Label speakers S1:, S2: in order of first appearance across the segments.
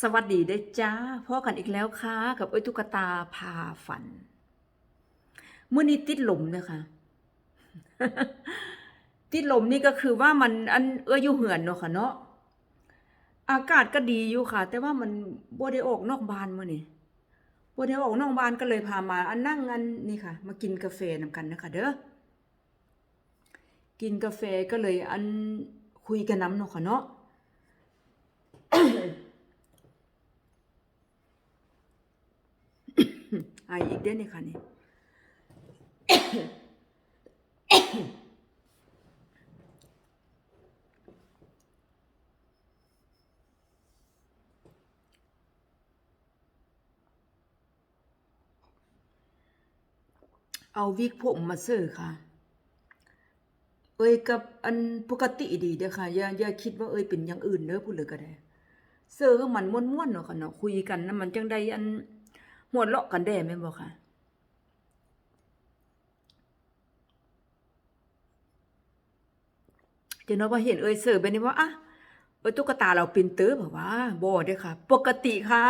S1: สวัสดีเด้จ้าพ่อกันอีกแล้วค่ะ กับเอ้ตุ๊กตาพาฝันเมื่อนี้ติดหลมนะคะติดลมนี่ก็คือว่ามันอันเอ้ยอยู่เหือนเนาะค่ะเนาะอากาศก็ดีอยู่ค่ะ แต่ว่ามันบ่ได้ออกนอกบ้านมื้อนี้บ่ได้ออกนอกบ้านก็เลยพามา อันนั่งอันนี่ค่ะ มากินกาแฟนำกันนะคะเด้อกินกาแฟก็เลยอันคุยกันน้ำเนาะค่ะเนาะ ไออีกเด้นี่ค่ะนี่เอาวิกผมมาซื้อค่ะ เอ้ยกับอันปกติดีเด้อค่ะ อย่าอย่าคิดว่าเอ้ยเป็นอย่างอื่นเด้อพูดเลยก็ได้เสื้อก็มันม่วนๆเนาะค่ะเนาะคุยกันนะมันจังได้อัน หัวเราะกันได้แม่นบ่ค่ะเดี๋ยวเนาว่าเห็นเอ้ยเสิร์ฟไปนี่ว่าอะเอ้ยตุ๊กตาเราป็นเตอร์แบบว่าบ่เด้ค่ะ ปกติค่ะ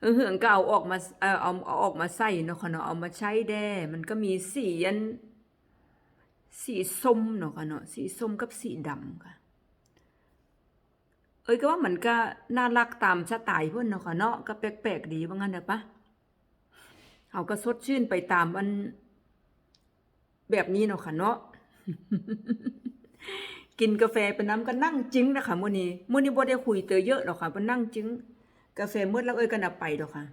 S1: เออเหืองก็เอาออกมาเออเอาเอาออกมาใส่เนาะค่ะเนาะเอามาใช้แด้ มันก็มีสีอันสีส้มเนาะค่ะเนาะสีส้มกับสีดำค่ะ เอ้ยก็ว่ามันก็น่ารักตามสไตล์เพิ่นเนาะค่ะเนาะก็แปลกๆดีว่างั้นเด้อปะเอาก็สดชื่นไปตามอันแบบนี้เนาะค่ะเนาะกินกาแฟไปน้ำก็นั่งจิ้งนะคะมื้อนี้มื้อนี้บ่ได้คุยเตอเยอะหรอกค่ะบ่นั่งจิ้งกาแฟหมดแล้วเอ้ยก็น่ะไปดอกค่ะ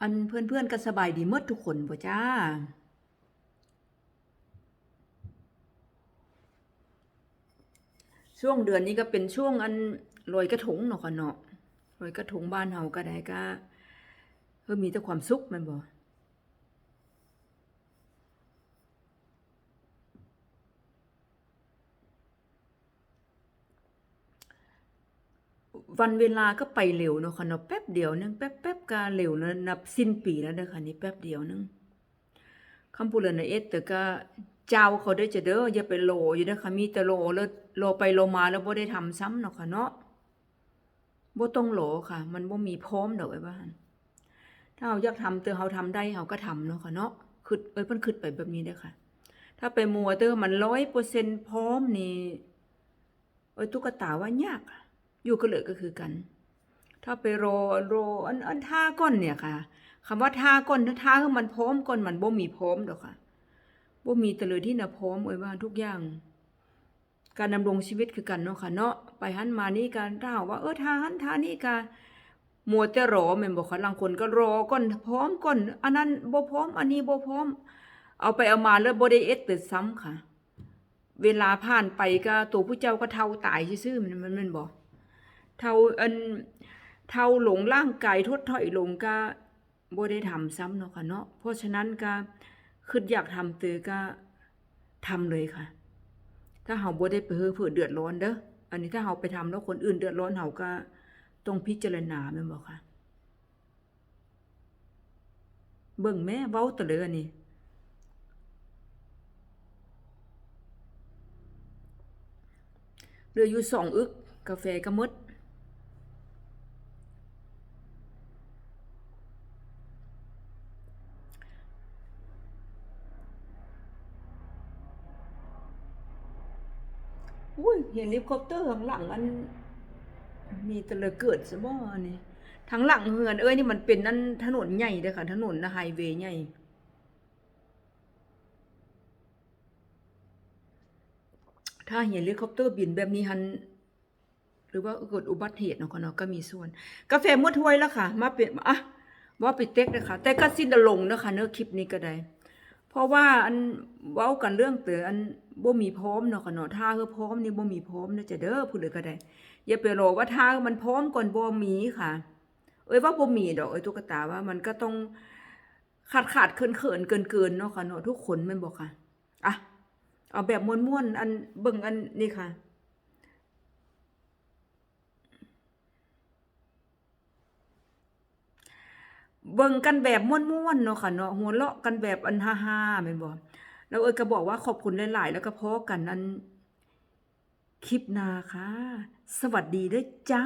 S1: อันเพื่อนๆก็สบายดีหมดทุกคนบ่จ้า ช่วงเดือนนี้ก็เป็นช่วงอันลอยกระทงเนาะค่ะเนาะลอยกระทงบ้านเฮาก็ได้ก็เออมีแต่ความสุขมันบ่วันเวลาก็ไปเร็วเนาะค่ะเนาะแป๊บเดียวนึงแป๊บๆก็เร็วแล้วนับสิ้นปีแล้วเด้อค่ะนี่แป๊บเดียวนึง คำพูดเลยนะเอ็ดแต่ก็เจ้าเขาได้จะเด้ออย่าไปโลอยู่เด้อค่ะมีแต่โลแล้วโลไปโลมาแล้วบ่ได้ทำซ้ำเนาะค่ะเนาะบ่ต้องโลค่ะ มันบ่มีพร้อมดอกไอ้บ้านถ้าเราอยากทำเตอเราทำได้เราก็ทำเนาะค่ะเนาะคือเอ้ยเพิ่นคิดไปแบบนี้เด้อค่ะ ถ้าไปมัวเตอมันร้อยเปอร์เซ็นต์พร้อมนี่เอ้ยตุ๊กตาว่ายากอะอยู่ก็เหลือก็คือกัน ถ้าไปรอรออันอันท่าก้อนเนี่ยค่ะคำว่าท่าก้อนท่าคือมันพร้อมก้อนมันบ่มีพร้อมดอกค่ะบ่มีแตะเลยที่น่ะพร้อมเอ้ยว่าทุกอย่าง การดำรงชีวิตคือกันเนาะค่ะเนาะไปหันมานี่การถ้าหาว่าเออท่าหันท่านี่การมัวแต่รอแม่นบ่คะบางคนก็รอก่อนพร้อมก่อนอันนั้นบ่พร้อม อันนี้บ่พร้อม เอาไปเอามาแล้วบ่ได้เอ็ดตึซ้ำค่ะ เวลาผ่านไปก็ตัวผู้เจ้าก็เท่าตายซื่อๆมันมันม่นบ่เท่าอัน เท่าหลงร่างกายทดถอยลงก็บ่ได้ทำซ้ำเนาะค่ะเนาะเพราะฉะนั้นก็คิดอยากทำตือก็ทำเลยค่ะ ถ้าเฮาบ่ได้ไปเฮ้อเผื่อเดือดร้อนเด้ออันนี้ถ้าเฮาไปทำแล้วคนอื่นเดือดร้อนเฮาก็ต้องพิจารณาแม่นบ่ค่ะเบิ่งแม่เว้าตะเลยอันนี้เหลืออยู่สองอึกกาแฟก็หมด อุ้ยเห็นเฮลิคอปเตอร์ข้างหลังอัน มีต่เลเกิดซะบ่อันนี้ทางหลังเฮือนเอ้ยนี่มันเป็นนั่นถนนใหญ่เด้อค่ะ ถนนนะไฮเวย์ใหญ่ถ้าเห็นเฮลิคอปเตอร์บินแบบนี้หันหรือว่าเกิดอุบัติเหตุเนาะค่ะเนาะก็มีส่วน กาแฟมดถ้วยแล้วค่ะ มาเป็นอะว่าไปเต็กนะคะแต่ก็สิ้นลงนะคะเนื้อคลิปนี้ก็ได้ เพราะว่าอันเว้ากันเรื่องเตออันบ่มีพร้อมเนาะค่ะเนาะถ้าคือพร้อมนี่บ่มีพร้อมนะจะเด้อพูดเลยก็ได้อย่าไปรอว่าถ้ามันพร้อมก่อนบ่มีค่ะ เอ้ยว่าบ่มีดอกเอ้ยตุ๊กตาว่ามันก็ต้องขาดขาดเขินเขินเกินเกินเนาะค่ะเนาะทุกคนแม่นบ่ค่ะอะเอาแบบม่วนๆอันเบิ่งอันนี่ค่ะ เบิ่งกันแบบม่วนๆเนาะค่ะเนาะหัวเราะกันแบบอันฮาๆแม่นบ่แล้วเอ้ยก็บอกว่าขอบคุณหลายๆ แล้วก็พอกันนั้นคลิปหน้าค่ะ สวัสดีด้วยจ้า